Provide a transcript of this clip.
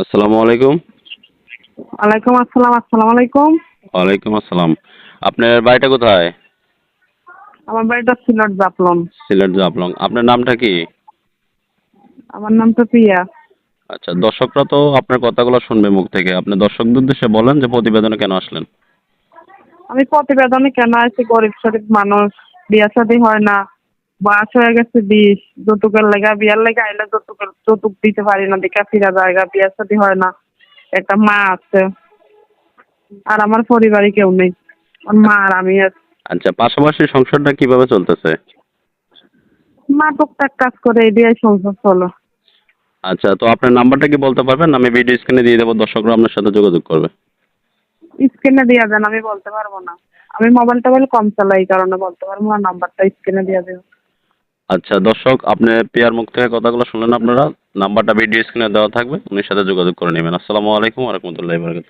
আসসালামু আলাইকুম। ওয়ালাইকুম আসসালাম আসসালামু আলাইকুম। ওয়ালাইকুম আসসালাম। আপনার বাড়িটা কোথায়? আমার বাড়িটা সিলেট জাফলং। সিলেট জাফলং। আপনার নামটা কি? আমার নাম তো প্রিয়া। আচ্ছা দর্শকরা তো আপনার কথাগুলো শুনবে মুখ থেকে। আপনি দর্শকদের উদ্দেশ্যে বলেন যে প্রতিবেদনে কেন আসলেন? আমি প্রতিবেদনে কেন আছি গরিব শরীফ মানুষ বিয়া শাদী হয় না। বয়স হয়ে গেছে বিশ যৌতুকের লেগা বিয়ার লেগা আইলে যৌতুকের যৌতুক দিতে পারি না দেখা ফিরা জায়গা বিয়া শাদী হয় না। একটা মা আছে। আর আমার পরিবারে কেউ নেই। মা আর আমি আছি। আচ্ছা পাশাপাশি সংসারটা কীভাবে চলতেছে? মা টুকটাক কাজ করে এই দিয়ে সংসার চলো। আচ্ছা তো আপনার নাম্বারটা কি বলতে পারবেন? আমি ভিডিও স্ক্রিনে দিয়ে দেবো দর্শকরা আপনার সাথে যোগাযোগ করবে। স্ক্রিনে দিয়া দেন আমি বলতে পারব না। আমি মোবাইল টোবাইল কম চালাই এই কারণে বলতে পারব না নাম্বারটা স্ক্রিনে দিয়ে দেবো। আচ্ছা দর্শক আপনি পেয়ার মুখ থেকে কথাগুলো শুনলেন আপনারা। নাম্বারটা ভিডিও স্ক্রিনে দেওয়া থাকবে উনির সাথে যোগাযোগ করে নেবেন। আসসালামু আলাইকুম রহমতুল্লাহ বরকাত